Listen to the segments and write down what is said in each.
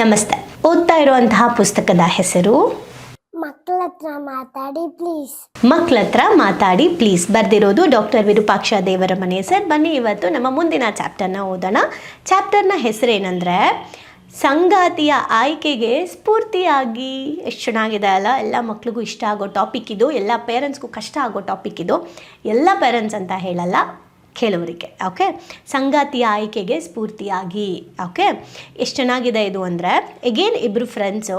ನಮಸ್ತೆ. ಓದ್ತಾ ಇರುವಂತಹ ಪುಸ್ತಕದ ಹೆಸರು? ಮಕ್ಕಳ ಹತ್ರ ಮಾತಾಡಿ ಪ್ಲೀಸ್ ಮಕ್ಕಳ ಹತ್ರ ಮಾತಾಡಿ ಪ್ಲೀಸ್ ಬರ್ದಿರೋದು ಡಾಕ್ಟರ್ ವಿರೂಪಾಕ್ಷ ದೇವರ ಮನೆ. ಸರ್ ಬನ್ನಿ ಇವತ್ತು ನಮ್ಮ ಮುಂದಿನ ಚಾಪ್ಟರ್ನ ಓದೋಣ. ಚಾಪ್ಟರ್ನ ಹೆಸರೇನೆಂದರೆ ಸಂಗಾತಿಯ ಆಯ್ಕೆಗೆ ಸ್ಫೂರ್ತಿಯಾಗಿ ಎಷ್ಟು ಚೆನ್ನಾಗಿದೆ ಅಲ್ಲ? ಎಲ್ಲ ಮಕ್ಕಳಿಗೂ ಇಷ್ಟ ಆಗೋ ಟಾಪಿಕ್ ಇದು. ಎಲ್ಲ ಪೇರೆಂಟ್ಸ್ಗೂ ಕಷ್ಟ ಆಗೋ ಟಾಪಿಕ್ ಇದು. ಎಲ್ಲ ಪೇರೆಂಟ್ಸ್ ಅಂತ ಹೇಳಲ್ಲ. ಕೆಲವರಿಗೆ ಓಕೆ ಸಂಗಾತಿಯ ಆಯ್ಕೆಗೆ ಸ್ಫೂರ್ತಿಯಾಗಿ ಓಕೆ ಎಷ್ಟು ಚೆನ್ನಾಗಿದೆ ಇದು ಅಂದರೆ ಎಗೇನ್ ಇಬ್ಬರು ಫ್ರೆಂಡ್ಸು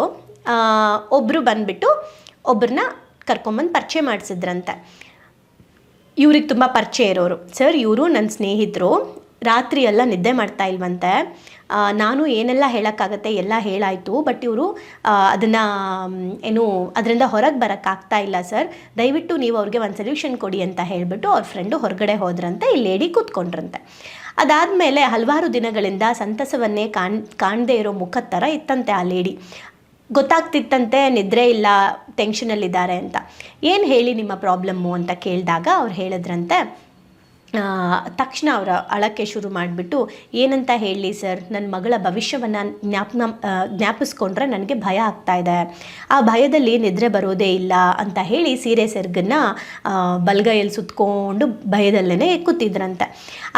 ಒಬ್ಬರು ಬಂದುಬಿಟ್ಟು ಒಬ್ಬರನ್ನ ಕರ್ಕೊಂಬಂದು ಪರಿಚಯ ಮಾಡಿಸಿದ್ರಂತೆ. ಇವ್ರಿಗೆ ತುಂಬ ಪರಿಚಯ ಇರೋರು. ಸರ್ ಇವರು ನನ್ನ ಸ್ನೇಹಿತರು, ರಾತ್ರಿ ಎಲ್ಲ ನಿದ್ದೆ ಮಾಡ್ತಾ ಇಲ್ವಂತೆ. ನಾನು ಏನೆಲ್ಲ ಹೇಳೋಕ್ಕಾಗತ್ತೆ ಎಲ್ಲ ಹೇಳಾಯಿತು ಬಟ್ ಇವರು ಅದನ್ನು ಏನು, ಅದರಿಂದ ಹೊರಗೆ ಬರೋಕ್ಕಾಗ್ತಾ ಇಲ್ಲ ಸರ್. ದಯವಿಟ್ಟು ನೀವು ಅವ್ರಿಗೆ ಒಂದು ಸೊಲ್ಯೂಷನ್ ಕೊಡಿ ಅಂತ ಹೇಳಿಬಿಟ್ಟು ಅವ್ರ ಫ್ರೆಂಡು ಹೊರಗಡೆ ಹೋದ್ರಂತೆ ಈ ಲೇಡಿ ಕೂತ್ಕೊಂಡ್ರಂತೆ. ಅದಾದಮೇಲೆ ಹಲವಾರು ದಿನಗಳಿಂದ ಸಂತಸವನ್ನೇ ಕಾಣ್, ಕಾಣದೇ ಇರೋ ಮುಖದ ಥರ ಇತ್ತಂತೆ ಆ ಲೇಡಿ ಗೊತ್ತಾಗ್ತಿತ್ತಂತೆ, ನಿದ್ರೆ ಇಲ್ಲ ಟೆನ್ಷನಲ್ಲಿದ್ದಾರೆ ಅಂತ. ಏನು ಹೇಳಿ ನಿಮ್ಮ ಪ್ರಾಬ್ಲಮ್ಮು ಅಂತ ಕೇಳಿದಾಗ ಅವ್ರು ಹೇಳಿದ್ರಂತೆ ತಕ್ಷಣ ಅವರ ಅಳಕ್ಕೆ ಶುರು ಮಾಡಿಬಿಟ್ಟು, ಏನಂತ ಹೇಳಿ ಸರ್ ನನ್ನ ಮಗಳ ಭವಿಷ್ಯವನ್ನು ಜ್ಞಾಪನ ಜ್ಞಾಪಿಸ್ಕೊಂಡ್ರೆ ನನಗೆ ಭಯ ಆಗ್ತಾ ಇದೆ. ಆ ಭಯದಲ್ಲಿ ನಿದ್ರೆ ಬರೋದೇ ಇಲ್ಲ, ಅಂತ ಹೇಳಿ ಸೀರೆ ಸೆರ್ಗನ್ನ ಬಲ್ಗೈಯಲ್ಲಿ ಸುತ್ತಕೊಂಡು ಭಯದಲ್ಲೇ ಎಕ್ಕುತ್ತಿದ್ರಂತೆ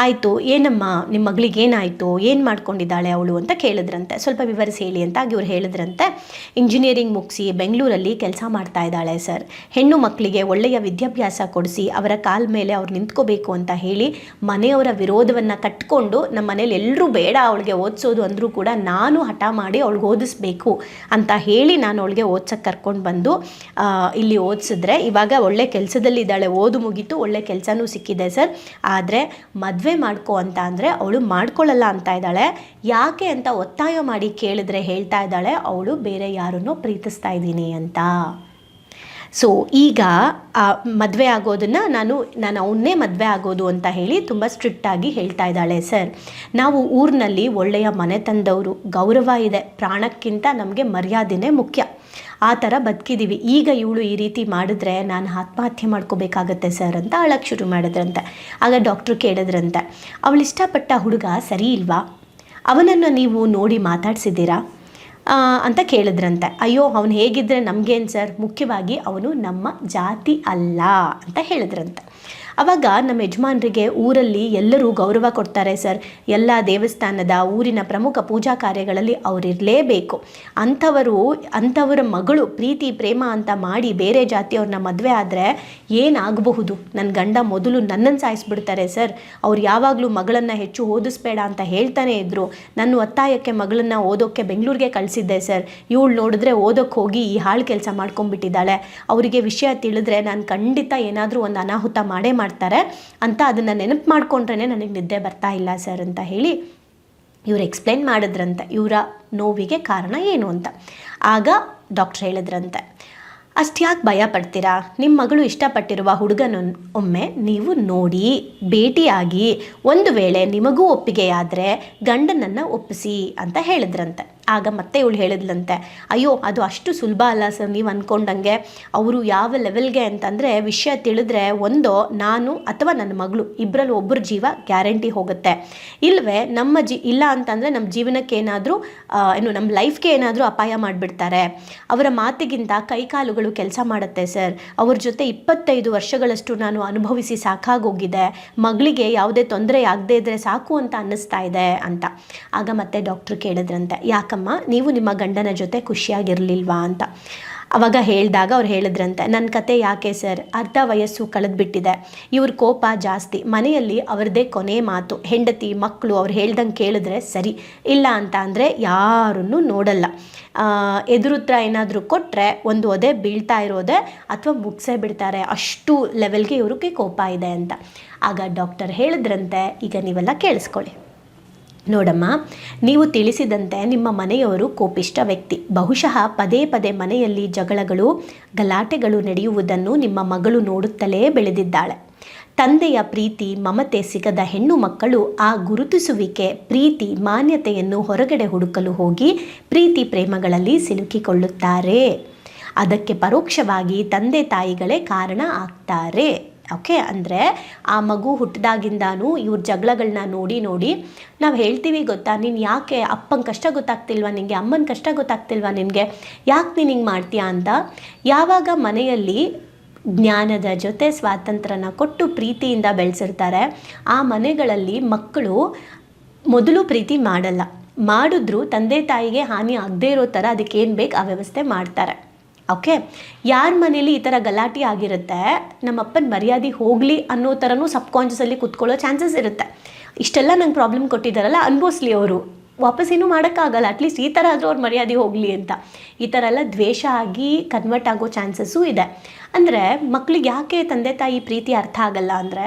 ಆಯಿತು, ಏನಮ್ಮ ನಿಮ್ಮ ಮಗಳಿಗೆ ಏನಾಯಿತು? ಏನು ಮಾಡ್ಕೊಂಡಿದ್ದಾಳೆ ಅವಳು? ಅಂತ ಕೇಳಿದ್ರಂತೆ. ಸ್ವಲ್ಪ ವಿವರಿಸಿ ಹೇಳಿ ಅಂತ ಇವ್ರು ಹೇಳಿದ್ರಂತೆ. ಇಂಜಿನಿಯರಿಂಗ್ ಮುಗಿಸಿ ಬೆಂಗಳೂರಲ್ಲಿ ಕೆಲಸ ಮಾಡ್ತಾ ಇದ್ದಾಳೆ ಸರ್. ಹೆಣ್ಣು ಮಕ್ಕಳಿಗೆ ಒಳ್ಳೆಯ ವಿದ್ಯಾಭ್ಯಾಸ ಕೊಡಿಸಿ, ಅವರ ಕಾಲ ಮೇಲೆ ಅವ್ರು ನಿಂತ್ಕೋಬೇಕು ಅಂತ ಹೇಳಿ ಮನೆಯವರ ವಿರೋಧವನ್ನು ಕಟ್ಕೊಂಡು ನಮ್ಮ ಮನೇಲಿ ಎಲ್ಲರೂ ಬೇಡ ಅವಳಿಗೆ ಓದಿಸೋದು ಅಂದರೂ ಕೂಡ ನಾನು ಹಠ ಮಾಡಿ ಅವಳಿಗೆ ಓದಿಸ್ಬೇಕು ಅಂತ ಹೇಳಿ ನಾನು ಅವಳಿಗೆ ಓದ್ಸಕ್ಕೆ ಕರ್ಕೊಂಡು ಬಂದು ಇಲ್ಲಿ ಓದಿಸಿದ್ರೆ ಇವಾಗ ಒಳ್ಳೆ ಕೆಲಸದಲ್ಲಿ ಇದ್ದಾಳೆ, ಓದು ಮುಗೀತು, ಒಳ್ಳೆ ಕೆಲಸನೂ ಸಿಕ್ಕಿದೆ ಸರ್. ಆದರೆ ಮದುವೆ ಮಾಡ್ಕೊ ಅಂತ ಅಂದರೆ ಅವಳು ಮಾಡ್ಕೊಳ್ಳಲ್ಲ ಅಂತ ಇದ್ದಾಳೆ. ಯಾಕೆ ಅಂತ ಒತ್ತಾಯ ಮಾಡಿ ಕೇಳಿದ್ರೆ ಹೇಳ್ತಾ ಇದ್ದಾಳೆ, ಅವಳು ಬೇರೆ ಯಾರನ್ನೋ ಪ್ರೀತಿಸ್ತಾ ಇದ್ದೀನಿ ಅಂತ. ಸೊ ಈಗ ಮದುವೆ ಆಗೋದನ್ನು ನಾನು ನಾನು ಅವನ್ನೇ ಮದುವೆ ಆಗೋದು ಅಂತ ಹೇಳಿ ತುಂಬ ಸ್ಟ್ರಿಕ್ಟಾಗಿ ಹೇಳ್ತಾ ಇದ್ದಾಳೆ ಸರ್ ನಾವು ಊರಿನಲ್ಲಿ ಒಳ್ಳೆಯ ಮನೆ ತಂದವರು, ಗೌರವ ಇದೆ, ಪ್ರಾಣಕ್ಕಿಂತ ನಮಗೆ ಮರ್ಯಾದೆನೇ ಮುಖ್ಯ. ಆ ಥರ ಬದುಕಿದ್ದೀವಿ ಈಗ ಇವಳು ಈ ರೀತಿ ಮಾಡಿದ್ರೆ ನಾನು ಆತ್ಮಹತ್ಯೆ ಮಾಡ್ಕೋಬೇಕಾಗತ್ತೆ ಸರ್ ಅಂತ ಅಳಕ್ಕೆ ಶುರು ಮಾಡಿದ್ರಂತೆ. ಆಗ ಡಾಕ್ಟ್ರು ಕೇಳಿದ್ರಂತೆ, ಅವಳು ಇಷ್ಟಪಟ್ಟ ಹುಡುಗ ಸರಿ ಇಲ್ವಾ? ಅವನನ್ನು ನೀವು ನೋಡಿ ಮಾತಾಡ್ಸಿದ್ದೀರಾ? ಅಂತ ಕೇಳಿದ್ರಂತೆ. ಅಯ್ಯೋ ಅವನು ಹೇಗಿದ್ರೆ ನಮಗೇನು ಸರ್? ಮುಖ್ಯವಾಗಿ ಅವನು ನಮ್ಮ ಜಾತಿ ಅಲ್ಲ ಅಂತ ಹೇಳಿದ್ರಂತೆ. ಅವಾಗ ನಮ್ಮ ಯಜಮಾನರಿಗೆ ಊರಲ್ಲಿ ಎಲ್ಲರೂ ಗೌರವ ಕೊಡ್ತಾರೆ, ಸರ್. ಎಲ್ಲ ದೇವಸ್ಥಾನದ ಊರಿನ ಪ್ರಮುಖ ಪೂಜಾ ಕಾರ್ಯಗಳಲ್ಲಿ ಅವರಿರಲೇಬೇಕು ಅಂಥವರು, ಅಂಥವರ ಮಗಳು ಪ್ರೀತಿ, ಪ್ರೇಮ ಅಂತ ಮಾಡಿ ಬೇರೆ ಜಾತಿಯವ್ರನ್ನ ಮದುವೆ ಆದರೆ ಏನಾಗಬಹುದು? ನನ್ನ ಗಂಡ ಮೊದಲು ನನ್ನನ್ನು ಸಾಯಿಸ್ಬಿಡ್ತಾರೆ, ಸರ್. ಅವ್ರು ಯಾವಾಗಲೂ ಮಗಳನ್ನು ಹೆಚ್ಚು ಓದಿಸ್ಬೇಡ ಅಂತ ಹೇಳ್ತಾನೆ ಇದ್ದರು ನನ್ನ ಒತ್ತಾಯಕ್ಕೆ ಮಗಳನ್ನು ಓದೋಕ್ಕೆ ಬೆಂಗಳೂರಿಗೆ ಕಳಿಸಿದ್ದೆ, ಸರ್. ಇವಳು ನೋಡಿದ್ರೆ ಓದೋಕ್ಕೆ ಹೋಗಿ ಈ ಹಾಳು ಕೆಲಸ ಮಾಡ್ಕೊಂಡ್ಬಿಟ್ಟಿದ್ದಾಳೆ. ಅವರಿಗೆ ವಿಷಯ ತಿಳಿದ್ರೆ ನಾನು ಖಂಡಿತ ಏನಾದರೂ ಒಂದು ಅನಾಹುತ ಮಾಡೇ ಮಾಡ್ತಾರೆ ಅಂತ ಅದನ್ನು ನೆನಪು ಮಾಡ್ಕೊಂಡ್ರೇ ನನಗೆ ನಿದ್ದೆ ಬರ್ತಾ ಇಲ್ಲ ಸರ್ ಅಂತ ಹೇಳಿ ಇವ್ರು ಎಕ್ಸ್ಪ್ಲೈನ್ ಮಾಡಿದ್ರಂತೆ, ಇವರ ನೋವಿಗೆ ಕಾರಣ ಏನು ಅಂತ. ಆಗ ಡಾಕ್ಟ್ರ್ ಹೇಳಿದ್ರಂತೆ ಅಷ್ಟ್ಯಾಕೆ ಭಯ ಪಡ್ತೀರಾ? ನಿಮ್ಮ ಮಗಳು ಇಷ್ಟಪಟ್ಟಿರುವ ಹುಡುಗನ ಒಮ್ಮೆ ನೀವು ನೋಡಿ, ಭೇಟಿಯಾಗಿ ಒಂದು ವೇಳೆ ನಿಮಗೂ ಒಪ್ಪಿಗೆಯಾದರೆ ಗಂಡನನ್ನು ಒಪ್ಪಿಸಿ ಅಂತ ಹೇಳಿದ್ರಂತೆ. ಆಗ ಮತ್ತೆ ಇವಳು ಹೇಳಿದ್ಲಂತೆ, ಅಯ್ಯೋ, ಅದು ಅಷ್ಟು ಸುಲಭ ಅಲ್ಲ ಸರ್ ನೀವು ಅಂದ್ಕೊಂಡಂಗೆ ಅವರು ಯಾವ ಲೆವೆಲ್ಗೆ ಅಂತಂದರೆ ವಿಷಯ ತಿಳಿದ್ರೆ ಒಂದು, ನಾನು ಅಥವಾ ನನ್ನ ಮಗಳು ಇಬ್ಬರಲ್ಲಿ ಒಬ್ಬರ ಜೀವ ಗ್ಯಾರಂಟಿ ಹೋಗುತ್ತೆ. ಇಲ್ಲವೇ ನಮ್ಮ ಜಿ, ಇಲ್ಲ ಅಂತಂದರೆ ನಮ್ಮ ಜೀವನಕ್ಕೆ ಏನಾದರೂ ಏನು ನಮ್ಮ ಲೈಫ್ಗೆ ಏನಾದರೂ ಅಪಾಯ ಮಾಡಿಬಿಡ್ತಾರೆ. ಅವರ ಮಾತಿಗಿಂತ ಕೈಕಾಲುಗಳು ಕೆಲಸ ಮಾಡುತ್ತೆ ಸರ್. ಅವ್ರ ಜೊತೆ ಇಪ್ಪತ್ತೈದು ವರ್ಷಗಳಷ್ಟು ನಾನು ಅನುಭವಿಸಿ ಸಾಕಾಗೋಗಿದೆ. ಮಗಳಿಗೆ ಯಾವುದೇ ತೊಂದರೆ ಆಗದೇ ಇದ್ದರೆ ಸಾಕು ಅಂತ ಅನ್ನಿಸ್ತಾ ಇದೆ, ಅಂತ. ಆಗ ಮತ್ತೆ ಡಾಕ್ಟ್ರು ಕೇಳಿದ್ರಂತೆ, ಯಾಕಮ್ಮ ನೀವು ನಿಮ್ಮ ಗಂಡನ ಜೊತೆ ಖುಷಿಯಾಗಿರಲಿಲ್ವಾ ಅಂತ. ಅವಾಗ ಹೇಳಿದಾಗ ಅವ್ರು ಹೇಳಿದ್ರಂತೆ ನನ್ನ ಕತೆ ಯಾಕೆ ಸರ್? ಅರ್ಧ ವಯಸ್ಸು ಕಳೆದ್ಬಿಟ್ಟಿದೆ. ಇವ್ರ ಕೋಪ ಜಾಸ್ತಿ. ಮನೆಯಲ್ಲಿ ಅವ್ರದ್ದೇ ಕೊನೆ ಮಾತು. ಹೆಂಡತಿ ಮಕ್ಕಳು ಅವ್ರು ಹೇಳ್ದಂಗೆ ಕೇಳಿದ್ರೆ ಸರಿ. ಇಲ್ಲ ಅಂತ ಅಂದರೆ ಯಾರನ್ನೂ ನೋಡಲ್ಲ. ಎದುರುತ್ರ ಏನಾದರೂ ಕೊಟ್ಟರೆ ಒಂದು ಒದೆ ಬೀಳ್ತಾ ಇರೋದೆ ಅಥವಾ ಮುಗಿಸೇ ಬಿಡ್ತಾರೆ. ಅಷ್ಟು ಲೆವೆಲ್ಗೆ ಇವ್ರಿಗೆ ಕೋಪ ಇದೆ ಅಂತ. ಆಗ ಡಾಕ್ಟರ್ ಹೇಳಿದ್ರಂತೆ, ಈಗ ನೀವೆಲ್ಲ ಕೇಳಿಸ್ಕೊಳ್ಳಿ. ನೋಡಮ್ಮ, ನೀವು ತಿಳಿಸಿದಂತೆ ನಿಮ್ಮ ಮನೆಯವರು ಕೋಪಿಷ್ಟ ವ್ಯಕ್ತಿ. ಬಹುಶಃ ಪದೇ ಪದೇ ಮನೆಯಲ್ಲಿ ಜಗಳಗಳು, ಗಲಾಟೆಗಳು ನಡೆಯುವುದನ್ನು ನಿಮ್ಮ ಮಗಳು ನೋಡುತ್ತಲೇ ಬೆಳೆದಿದ್ದಾಳೆ. ತಂದೆಯ ಪ್ರೀತಿ, ಮಮತೆ ಸಿಗದ ಹೆಣ್ಣು ಮಕ್ಕಳು ಆ ಗುರುತಿಸುವಿಕೆ, ಪ್ರೀತಿ, ಮಾನ್ಯತೆಯನ್ನು ಹೊರಗಡೆ ಹುಡುಕಲು ಹೋಗಿ ಪ್ರೀತಿ ಪ್ರೇಮಗಳಲ್ಲಿ ಸಿಲುಕಿಕೊಳ್ಳುತ್ತಾರೆ. ಅದಕ್ಕೆ ಪರೋಕ್ಷವಾಗಿ ತಂದೆ ತಾಯಿಗಳೇ ಕಾರಣ ಆಗ್ತಾರೆ. ಓಕೆ, ಅಂದರೆ ಆ ಮಗು ಹುಟ್ಟಿದಾಗಿಂದಾನು ಇವ್ರ ಜಗಳಗಳನ್ನ ನೋಡಿ ನೋಡಿ ನಾವು ಹೇಳ್ತೀವಿ ಗೊತ್ತಾ, ನೀನು ಯಾಕೆ ಅಪ್ಪನ ಕಷ್ಟ ಗೊತ್ತಾಗ್ತಿಲ್ವಾ ನಿನಗೆ ಅಮ್ಮನ ಕಷ್ಟ ಗೊತ್ತಾಗ್ತಿಲ್ವಾ ನಿನಗೆ? ಯಾಕೆ ನೀನು ಹಿಂಗೆ ಮಾಡ್ತೀಯಾ ಅಂತ? ಯಾವಾಗ ಮನೆಯಲ್ಲಿ ಜ್ಞಾನದ ಜೊತೆ ಸ್ವಾತಂತ್ರ್ಯನ ಕೊಟ್ಟು ಪ್ರೀತಿಯಿಂದ ಬೆಳೆಸಿರ್ತಾರೆ, ಆ ಮನೆಗಳಲ್ಲಿ ಮಕ್ಕಳು ಮೊದಲು ಪ್ರೀತಿ ಮಾಡಲ್ಲ. ಮಾಡಿದ್ರು ತಂದೆ ತಾಯಿಗೆ ಹಾನಿ ಆಗದೇ ಇರೋ ಥರ ಅದಕ್ಕೆ ಏನು ಬೇಕು ಆ ವ್ಯವಸ್ಥೆ ಮಾಡ್ತಾರೆ. ಓಕೆ ಯಾರ ಮನೇಲಿ ಈ ಥರ ಗಲಾಟೆ ಆಗಿರುತ್ತೆ, ನಮ್ಮಪ್ಪನ ಮರ್ಯಾದೆ ಹೋಗಲಿ ಅನ್ನೋ ಥರನೂ ಸಬ್ಕಾನ್ಷಿಯಸಲ್ಲಿ ಕುತ್ಕೊಳ್ಳೋ ಚಾನ್ಸಸ್ ಇರುತ್ತೆ. ಇಷ್ಟೆಲ್ಲ ನಂಗೆ ಪ್ರಾಬ್ಲಮ್ ಕೊಟ್ಟಿದ್ದಾರಲ್ಲ ಅನ್ಬೋಸ್ಲಿ ಅವರು. ವಾಪಸ್ ಏನೂ ಮಾಡೋಕ್ಕಾಗಲ್ಲ ಅಟ್ಲೀಸ್ಟ್ ಈ ಥರ ಆದರೂ ಅವ್ರ ಮರ್ಯಾದೆ ಹೋಗಲಿ ಅಂತ. ಈ ಥರ ಎಲ್ಲ ದ್ವೇಷ ಆಗಿ ಕನ್ವರ್ಟ್ ಆಗೋ ಚಾನ್ಸಸ್ಸು ಇದೆ. ಅಂದರೆ ಮಕ್ಳಿಗೆ ಯಾಕೆ ತಂದೆ ತಾಯಿ ಪ್ರೀತಿ ಅರ್ಥ ಆಗಲ್ಲ ಅಂದರೆ,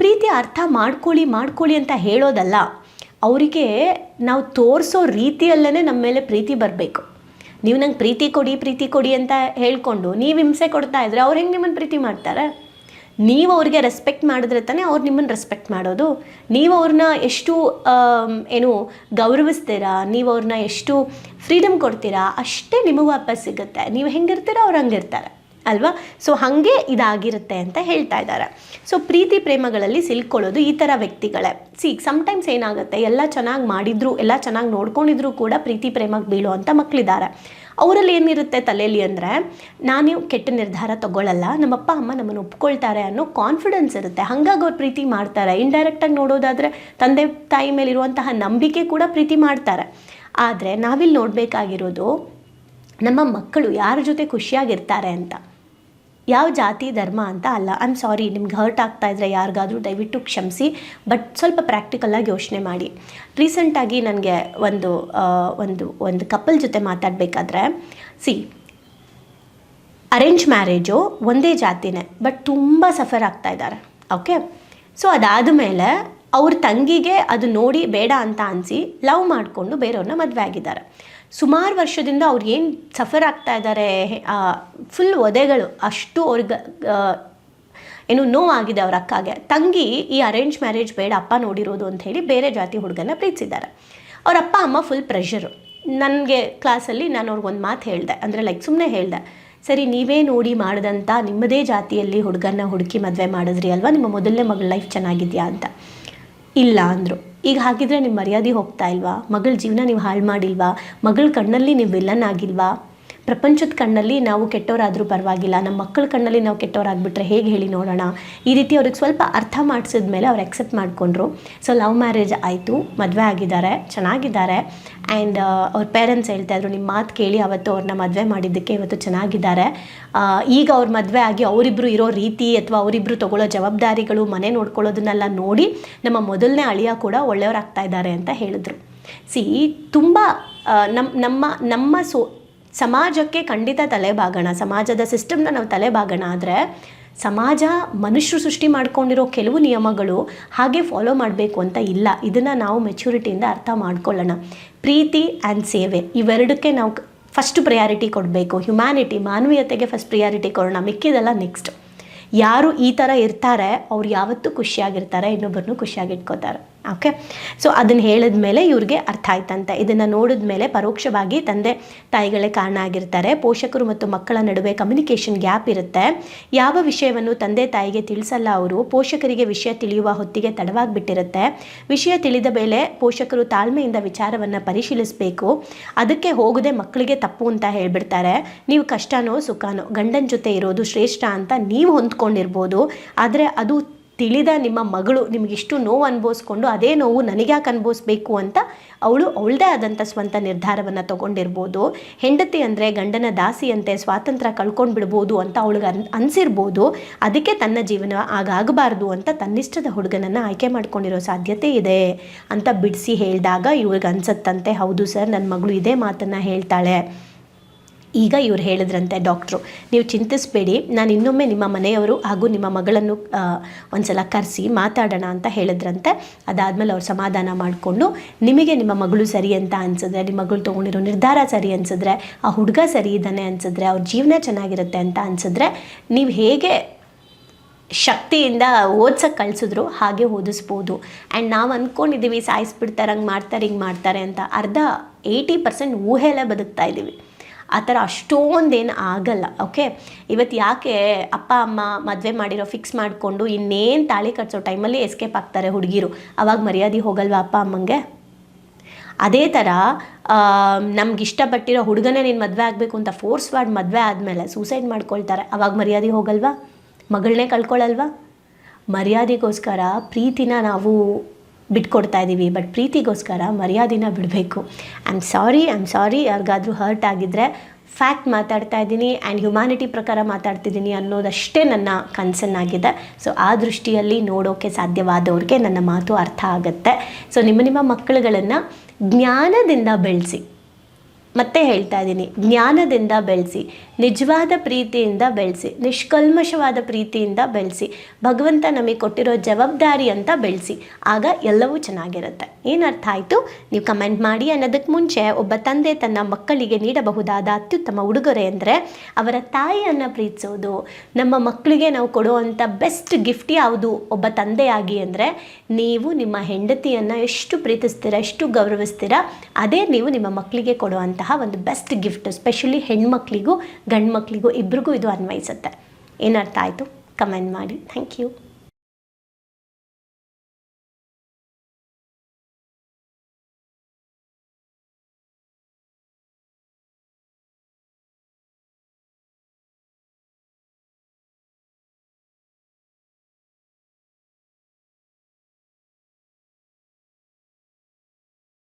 ಪ್ರೀತಿ ಅರ್ಥ ಮಾಡ್ಕೊಳ್ಳಿ ಮಾಡ್ಕೊಳ್ಳಿ ಅಂತ ಹೇಳೋದಲ್ಲ, ಅವರಿಗೆ ನಾವು ತೋರಿಸೋ ರೀತಿಯಲ್ಲೇ ನಮ್ಮ ಮೇಲೆ ಪ್ರೀತಿ ಬರಬೇಕು. ನೀವು ನಂಗೆ ಪ್ರೀತಿ ಕೊಡಿ ಪ್ರೀತಿ ಕೊಡಿ ಅಂತ ಹೇಳ್ಕೊಂಡು ನೀವು ಹಿಂಸೆ ಕೊಡ್ತಾ ಇದ್ರೆ ಅವ್ರು ಹೆಂಗೆ ನಿಮ್ಮನ್ನು ಪ್ರೀತಿ ಮಾಡ್ತಾರೆ? ನೀವು ಅವ್ರಿಗೆ ರೆಸ್ಪೆಕ್ಟ್ ಮಾಡಿದ್ರೆ ತಾನೇ ಅವ್ರು ನಿಮ್ಮನ್ನು ರೆಸ್ಪೆಕ್ಟ್ ಮಾಡೋದು. ನೀವು ಅವ್ರನ್ನ ಎಷ್ಟು ಏನು ಗೌರವಿಸ್ತೀರಾ? ನೀವು ಅವ್ರನ್ನ ಎಷ್ಟು ಫ್ರೀಡಮ್ ಕೊಡ್ತೀರಾ? ಅಷ್ಟೇ ನಿಮಗೆ ವಾಪಸ್ ಸಿಗುತ್ತೆ. ನೀವು ಹೆಂಗಿರ್ತೀರ ಅವ್ರು ಹಂಗಿರ್ತಾರೆ. ಅಲ್ವಾ? ಸೊ ಹಾಗೆ ಇದಾಗಿರುತ್ತೆ ಅಂತ ಹೇಳ್ತಾ ಇದ್ದಾರೆ. ಸೊ ಪ್ರೀತಿ ಪ್ರೇಮಗಳಲ್ಲಿ ಸಿಲ್ಕೊಳ್ಳೋದು ಈ ಥರ ವ್ಯಕ್ತಿಗಳೇ. ಸಿ ಸಮ್ಟೈಮ್ಸ್ ಏನಾಗುತ್ತೆ? ಎಲ್ಲ ಚೆನ್ನಾಗಿ ಮಾಡಿದ್ರು, ಎಲ್ಲ ಚೆನ್ನಾಗಿ ನೋಡ್ಕೊಂಡಿದ್ರು ಕೂಡ ಪ್ರೀತಿ ಪ್ರೇಮಕ್ಕೆ ಅಂತ ಮಕ್ಕಳಿದ್ದಾರೆ ಅವರಲ್ಲಿ ಏನಿರುತ್ತೆ ತಲೆಯಲ್ಲಿ ಅಂದರೆ ನಾನು ಕೆಟ್ಟ ನಿರ್ಧಾರ ತಗೊಳ್ಳಲ್ಲ ನಮ್ಮಪ್ಪ, ಅಮ್ಮ ನಮ್ಮನ್ನು ಒಪ್ಕೊಳ್ತಾರೆ ಅನ್ನೋ ಕಾನ್ಫಿಡೆನ್ಸ್ ಇರುತ್ತೆ. ಹಾಗಾಗಿ ಅವ್ರು ಪ್ರೀತಿ ಮಾಡ್ತಾರೆ. ಇಂಡೈರೆಕ್ಟಾಗಿ ನೋಡೋದಾದರೆ, ತಂದೆ, ತಾಯಿ ಮೇಲಿರುವಂತಹ ನಂಬಿಕೆ ಕೂಡ ಪ್ರೀತಿ ಮಾಡ್ತಾರೆ. ಆದರೆ ನಾವಿಲ್ಲಿ ನೋಡಬೇಕಾಗಿರೋದು, ನಮ್ಮ ಮಕ್ಕಳು ಯಾರ ಜೊತೆ ಖುಷಿಯಾಗಿರ್ತಾರೆ ಅಂತ. ಯಾವ ಜಾತಿ ಧರ್ಮ ಅಂತ ಅಲ್ಲ. ಐ ಆಮ್ ಸಾರಿ ನಿಮ್ಗೆ ಹರ್ಟ್ ಆಗ್ತಾ ಇದ್ರೆ ಯಾರಿಗಾದರೂ ದಯವಿಟ್ಟು ಕ್ಷಮಿಸಿ ಬಟ್ ಸ್ವಲ್ಪ ಪ್ರಾಕ್ಟಿಕಲಾಗಿ ಯೋಚನೆ ಮಾಡಿ. ರೀಸೆಂಟಾಗಿ ನನಗೆ ಒಂದು ಒಂದು ಒಂದು ಕಪಲ್ ಜೊತೆ ಮಾತಾಡಬೇಕಾದ್ರೆ ಸಿ ಅರೇಂಜ್ ಮ್ಯಾರೇಜು ಒಂದೇ ಜಾತಿನೇ ಬಟ್ ತುಂಬ ಸಫರ್ ಆಗ್ತಾ ಇದ್ದಾರೆ. ಓಕೆ ಸೊ ಅದಾದ ಮೇಲೆ ಅವ್ರ ತಂಗಿಗೆ ಅದು ನೋಡಿ ಬೇಡ ಅಂತ ಅನಿಸಿ ಲವ್ ಮಾಡಿಕೊಂಡು ಬೇರೆಯವ್ರನ್ನ ಮದುವೆ ಆಗಿದ್ದಾರೆ. ಸುಮಾರು ವರ್ಷದಿಂದ ಅವ್ರು ಏನು ಸಫರ್ ಆಗ್ತಾ ಇದ್ದಾರೆ ಫುಲ್ ಒದೆಗಳು, ಅಷ್ಟು ಅವ್ರಿಗೆ ಏನು ನೋವಾಗಿದೆ ಅವ್ರ ಅಕ್ಕಗೆ. ತಂಗಿ ಈ ಅರೇಂಜ್ ಮ್ಯಾರೇಜ್ ಬೇಡ, ಅಪ್ಪ ನೋಡಿರೋದು ಅಂತ ಹೇಳಿ ಬೇರೆ ಜಾತಿ ಹುಡುಗನ ಪ್ರೀತಿಸಿದ್ದಾರೆ. ಅವ್ರ ಅಪ್ಪ, ಅಮ್ಮ ಫುಲ್ ಪ್ರೆಷರು ನನಗೆ ಕ್ಲಾಸಲ್ಲಿ ನಾನು ಅವ್ರಿಗೊಂದು ಮಾತು ಹೇಳಿದೆ, ಅಂದರೆ ಲೈಕ್ ಸುಮ್ಮನೆ ಹೇಳಿದೆ, ಸರಿ, ನೀವೇ ನೋಡಿ ಮಾಡಿದಂಥ ನಿಮ್ಮದೇ ಜಾತಿಯಲ್ಲಿ ಹುಡುಗನ ಹುಡುಕಿ ಮದುವೆ ಮಾಡಿದ್ರಿ ಅಲ್ವಾ? ನಿಮ್ಮ ಮೊದಲನೇ ಮಗಳ ಲೈಫ್ ಚೆನ್ನಾಗಿದೆಯಾ? ಅಂತ. ಇಲ್ಲ ಅಂದರು. ಈಗ ಹಾಗಿದ್ರೆ ನಿಮ್ಮ ಮರ್ಯಾದೆ ಹೋಗ್ತಾ ಇಲ್ವಾ? ಮಗಳ ಜೀವನ ನೀವು ಹಾಳು ಮಾಡಿಲ್ವಾ? ಮಗಳ ಕಣ್ಣಲ್ಲಿ ನೀವು ವಿಲನ್ ಆಗಿಲ್ವಾ? ಪ್ರಪಂಚದ ಕಣ್ಣಲ್ಲಿ ನಾವು ಕೆಟ್ಟವರಾದರೂ ಪರವಾಗಿಲ್ಲ. ನಮ್ಮ ಮಕ್ಕಳ ಕಣ್ಣಲ್ಲಿ ನಾವು ಕೆಟ್ಟವರಾಗ್ಬಿಟ್ರೆ ಹೇಗೆ ಹೇಳಿ ನೋಡೋಣ? ಈ ರೀತಿ ಅವ್ರಿಗೆ ಸ್ವಲ್ಪ ಅರ್ಥ ಮಾಡಿಸಿದ ಮೇಲೆ ಅವ್ರು ಎಕ್ಸೆಪ್ಟ್ ಮಾಡಿಕೊಂಡ್ರು. ಸೊ ಲವ್ ಮ್ಯಾರೇಜ್ ಆಯಿತು. ಮದುವೆ ಆಗಿದ್ದಾರೆ. ಚೆನ್ನಾಗಿದ್ದಾರೆ. ಆ್ಯಂಡ್ ಅವ್ರ ಪೇರೆಂಟ್ಸ್ ಹೇಳ್ತಾ ಇದ್ರು ನಿಮ್ಮ ಮಾತು ಕೇಳಿ ಅವತ್ತು ಅವ್ರನ್ನ ಮದುವೆ ಮಾಡಿದ್ದಕ್ಕೆ ಇವತ್ತು ಚೆನ್ನಾಗಿದ್ದಾರೆ. ಈಗ ಅವ್ರ ಮದುವೆ ಆಗಿ ಅವರಿಬ್ಬರು ಇರೋ ರೀತಿ ಅಥವಾ ಅವರಿಬ್ಬರು ತಗೊಳ್ಳೋ ಜವಾಬ್ದಾರಿಗಳು, ಮನೆ ನೋಡ್ಕೊಳ್ಳೋದನ್ನೆಲ್ಲ ನೋಡಿ ನಮ್ಮ ಮೊದಲನೇ ಅಳಿಯ ಕೂಡ ಒಳ್ಳೆಯವರಾಗ್ತಾ ಇದ್ದಾರೆ ಅಂತ ಹೇಳಿದ್ರು. ಸಿ ತುಂಬ ನಮ್ಮ ನಮ್ಮ ನಮ್ಮ ಸೋ ಸಮಾಜಕ್ಕೆ ಖಂಡಿತ ತಲೆಬಾಗೋಣ. ಸಮಾಜದ ಸಿಸ್ಟಮ್ನ ನಾವು ತಲೆಬಾಗೋಣ ಆದರೆ ಸಮಾಜ ಮನುಷ್ಯರು ಸೃಷ್ಟಿ ಮಾಡ್ಕೊಂಡಿರೋ ಕೆಲವು ನಿಯಮಗಳು ಹಾಗೆ ಫಾಲೋ ಮಾಡಬೇಕು ಅಂತ ಇಲ್ಲ. ಇದನ್ನು ನಾವು ಮೆಚ್ಯೂರಿಟಿಯಿಂದ ಅರ್ಥ ಮಾಡ್ಕೊಳ್ಳೋಣ. ಪ್ರೀತಿ ಆ್ಯಂಡ್ ಸೇವೆ ಇವೆರಡಕ್ಕೆ ನಾವು ಫಸ್ಟ್ ಪ್ರಿಯಾರಿಟಿ ಕೊಡಬೇಕು. ಹ್ಯುಮ್ಯಾನಿಟಿ ಮಾನವೀಯತೆಗೆ ಫಸ್ಟ್ ಪ್ರಿಯಾರಿಟಿ ಕೊಡೋಣ. ಮಿಕ್ಕಿದೆಲ್ಲ ನೆಕ್ಸ್ಟ್ ಯಾರು ಈ ಥರ ಇರ್ತಾರೆ, ಅವ್ರು ಯಾವತ್ತೂ ಖುಷಿಯಾಗಿರ್ತಾರೆ, ಇನ್ನೊಬ್ಬರನ್ನು ಖುಷಿಯಾಗಿಟ್ಕೋತಾರೆ ಓಕೆ ಸೊ ಅದನ್ನು ಹೇಳಿದ ಮೇಲೆ ಇವ್ರಿಗೆ ಅರ್ಥ ಆಯ್ತಂತೆ. ಇದನ್ನು ನೋಡಿದ ಮೇಲೆ ಪರೋಕ್ಷವಾಗಿ ತಂದೆ, ತಾಯಿಗಳೇ ಕಾರಣ ಆಗಿರ್ತಾರೆ. ಪೋಷಕರು ಮತ್ತು ಮಕ್ಕಳ ನಡುವೆ ಕಮ್ಯುನಿಕೇಷನ್ ಗ್ಯಾಪ್ ಇರುತ್ತೆ. ಯಾವ ವಿಷಯವನ್ನು ತಂದೆ, ತಾಯಿಗೆ ತಿಳಿಸಲ್ಲ ಅವರು, ಪೋಷಕರಿಗೆ ವಿಷಯ ತಿಳಿಯುವ ಹೊತ್ತಿಗೆ ತಡವಾಗಿಬಿಟ್ಟಿರುತ್ತೆ. ವಿಷಯ ತಿಳಿದ ಮೇಲೆ ಪೋಷಕರು ತಾಳ್ಮೆಯಿಂದ ವಿಚಾರವನ್ನು ಪರಿಶೀಲಿಸಬೇಕು. ಅದಕ್ಕೆ ಹೋಗದೆ ಮಕ್ಕಳಿಗೆ ತಪ್ಪು ಅಂತ ಹೇಳಿಬಿಡ್ತಾರೆ. ನೀವು ಕಷ್ಟನೋ, ಸುಖನೋ, ಗಂಡನ ಜೊತೆ ಇರೋದು ಶ್ರೇಷ್ಠ ಅಂತ ನೀವು ಹೊಂದ್ಕೊಂಡಿರ್ಬೋದು. ಆದರೆ ಅದು ತಿಳಿದ ನಿಮ್ಮ ಮಗಳು ನಿಮಗಿಷ್ಟು ನೋವು ಅನುಭವಿಸ್ಕೊಂಡು ಅದೇ ನೋವು ನನಗ್ಯಾಕೆ ಅನುಭವಿಸ್ಬೇಕು ಅಂತ ಅವಳು ಅವಳದೇ ಆದಂಥ ಸ್ವಂತ ನಿರ್ಧಾರವನ್ನು ತಗೊಂಡಿರ್ಬೋದು. ಹೆಂಡತಿ ಅಂದರೆ ಗಂಡನ ದಾಸಿಯಂತೆ ಸ್ವಾತಂತ್ರ್ಯ ಕಳ್ಕೊಂಡು ಬಿಡ್ಬೋದು ಅಂತ ಅವಳಿಗೆ ಅನ್, ಅನಿಸಿರ್ಬೋದು. ಅದಕ್ಕೆ ತನ್ನ ಜೀವನ ಆಗಾಗಬಾರ್ದು ಅಂತ ತನ್ನಿಷ್ಟದ ಹುಡುಗನನ್ನು ಆಯ್ಕೆ ಮಾಡ್ಕೊಂಡಿರೋ ಸಾಧ್ಯತೆ ಇದೆ ಅಂತ ಬಿಡಿಸಿ ಹೇಳಿದಾಗ ಇವ್ರಿಗೆ ಅನ್ಸತ್ತಂತೆ, ಹೌದು ಸರ್ ನನ್ನ ಮಗಳು ಇದೇ ಮಾತನ್ನು ಹೇಳ್ತಾಳೆ. ಈಗ ಇವ್ರು ಹೇಳಿದ್ರಂತೆ ಡಾಕ್ಟ್ರು, ನೀವು ಚಿಂತಿಸಬೇಡಿ, ನಾನು ಇನ್ನೊಮ್ಮೆ ನಿಮ್ಮ ಮನೆಯವರು ಹಾಗೂ ನಿಮ್ಮ ಮಗಳನ್ನು ಒಂದ್ಸಲ ಕರೆಸಿ ಮಾತಾಡೋಣ ಅಂತ ಹೇಳಿದ್ರಂತೆ. ಅದಾದಮೇಲೆ ಅವ್ರು ಸಮಾಧಾನ ಮಾಡಿಕೊಂಡು, ನಿಮಗೆ ನಿಮ್ಮ ಮಗಳು ಸರಿ ಅಂತ ಅನ್ಸಿದ್ರೆ, ನಿಮ್ಮ ಮಗಳು ತೊಗೊಂಡಿರೋ ನಿರ್ಧಾರ ಸರಿ ಅನ್ಸಿದ್ರೆ, ಆ ಹುಡುಗ ಸರಿ ಇದ್ದಾನೆ ಅನ್ಸಿದ್ರೆ, ಅವ್ರ ಜೀವನ ಚೆನ್ನಾಗಿರುತ್ತೆ ಅಂತ ಅನ್ಸಿದ್ರೆ, ನೀವು ಹೇಗೆ ಶಕ್ತಿಯಿಂದ ಓದ್ಸಕ್ಕೆ ಕಳಿಸಿದ್ರು, ಹಾಗೆ ಓದಿಸ್ಬೋದು. ಆ್ಯಂಡ್ ನಾವು ಅಂದ್ಕೊಂಡಿದ್ದೀವಿ ಸಾಯಿಸ್ಬಿಡ್ತಾರೆ, ಹಂಗೆ ಮಾಡ್ತಾರೆ, ಹಿಂಗೆ ಮಾಡ್ತಾರೆ ಅಂತ ಅರ್ಧ ಏಯ್ಟಿ ಪರ್ಸೆಂಟ್ ಊಹೆಲೇ ಬದುಕ್ತಾ ಇದ್ದೀವಿ ಆ ಥರ ಅಷ್ಟೊಂದೇನು ಆಗಲ್ಲ ಓಕೆ ಇವತ್ತು ಯಾಕೆ ಅಪ್ಪ, ಅಮ್ಮ ಮದುವೆ ಮಾಡಿರೋ ಫಿಕ್ಸ್ ಮಾಡಿಕೊಂಡು ಇನ್ನೇನು ತಾಳಿ ಕಟ್ಸೋ ಟೈಮಲ್ಲಿ ಎಸ್ಕೇಪ್ ಆಗ್ತಾರೆ ಹುಡುಗಿರು? ಅವಾಗ ಮರ್ಯಾದೆ ಹೋಗಲ್ವಾ ಅಪ್ಪ, ಅಮ್ಮಂಗೆ? ಅದೇ ಥರ ನಮ್ಗೆ ಇಷ್ಟಪಟ್ಟಿರೋ ಹುಡುಗನೇ ನೀನು ಮದುವೆ ಆಗಬೇಕು ಅಂತ ಫೋರ್ಸ್ ಮಾಡಿ ಮದುವೆ ಆದಮೇಲೆ ಸೂಸೈಡ್ ಮಾಡ್ಕೊಳ್ತಾರೆ, ಅವಾಗ ಮರ್ಯಾದೆ ಹೋಗಲ್ವಾ? ಮಗಳನ್ನೇ ಕಳ್ಕೊಳ್ಳಲ್ವಾ ಮರ್ಯಾದೆಗೋಸ್ಕರ ಪ್ರೀತಿನ ನಾವು ಬಿಟ್ಕೊಡ್ತಾ ಇದ್ದೀವಿ ಬಟ್ ಪ್ರೀತಿಗೋಸ್ಕರ ಮರ್ಯಾದೆನ ಬಿಡಬೇಕು. I am sorry I am sorry ಯಾರಿಗಾದ್ರೂ ಹರ್ಟ್ ಆಗಿದ್ದರೆ ಫ್ಯಾಕ್ಟ್ ಮಾತಾಡ್ತಾ ಇದ್ದೀನಿ ಆ್ಯಂಡ್ ಹ್ಯುಮ್ಯಾನಿಟಿ ಪ್ರಕಾರ ಮಾತಾಡ್ತಿದ್ದೀನಿ ಅನ್ನೋದಷ್ಟೇ ನನ್ನ ಕನ್ಸರ್ನ್ ಆಗಿದೆ. ಸೊ ಆ ದೃಷ್ಟಿಯಲ್ಲಿ ನೋಡೋಕ್ಕೆ ಸಾಧ್ಯವಾದವ್ರಿಗೆ ನನ್ನ ಮಾತು ಅರ್ಥ ಆಗುತ್ತೆ. ಸೊ ನಿಮ್ಮ ನಿಮ್ಮ ಮಕ್ಕಳುಗಳನ್ನು ಜ್ಞಾನದಿಂದ ಬೆಳೆಸಿ ಮತ್ತೆ ಹೇಳ್ತಾ ಇದ್ದೀನಿ. ಜ್ಞಾನದಿಂದ ಬೆಳೆಸಿ, ನಿಜವಾದ ಪ್ರೀತಿಯಿಂದ ಬೆಳೆಸಿ, ನಿಷ್ಕಲ್ಮಶವಾದ ಪ್ರೀತಿಯಿಂದ ಬೆಳೆಸಿ, ಭಗವಂತ ನಮಗೆ ಕೊಟ್ಟಿರೋ ಜವಾಬ್ದಾರಿ ಅಂತ ಬೆಳೆಸಿ, ಆಗ ಎಲ್ಲವೂ ಚೆನ್ನಾಗಿರುತ್ತೆ. ಏನು ಅರ್ಥ ಆಯಿತು? ನೀವು ಕಮೆಂಟ್ ಮಾಡಿ ಅನ್ನೋದಕ್ಕೆ ಮುಂಚೆ ಒಬ್ಬ ತಂದೆ ತನ್ನ ಮಕ್ಕಳಿಗೆ ನೀಡಬಹುದಾದ ಅತ್ಯುತ್ತಮ ಉಡುಗೊರೆ ಅಂದರೆ ಅವರ ತಾಯಿಯನ್ನು ಪ್ರೀತಿಸೋದು. ನಮ್ಮ ಮಕ್ಕಳಿಗೆ ನಾವು ಕೊಡುವಂಥ ಬೆಸ್ಟ್ ಗಿಫ್ಟ್ ಯಾವುದು? ಒಬ್ಬ ತಂದೆಯಾಗಿ ಅಂದರೆ ನೀವು ನಿಮ್ಮ ಹೆಂಡತಿಯನ್ನು ಎಷ್ಟು ಪ್ರೀತಿಸ್ತೀರ, ಎಷ್ಟು ಗೌರವಿಸ್ತೀರ, ಅದೇ ನೀವು ನಿಮ್ಮ ಮಕ್ಕಳಿಗೆ ಕೊಡುವಂತಹ ಒಂದು ಬೆಸ್ಟ್ ಗಿಫ್ಟ್ ಸ್ಪೆಷಲಿ ಹೆಣ್ಮಕ್ಳಿಗೂ ಗಂಡು ಮಕ್ಕಳಿಗೂ ಇಬ್ರಿಗೂ ಇದು ಅನ್ವಯಿಸುತ್ತೆ. ಏನರ್ಥ ಆಯಿತು? ಕಮೆಂಟ್ ಮಾಡಿ. Thank you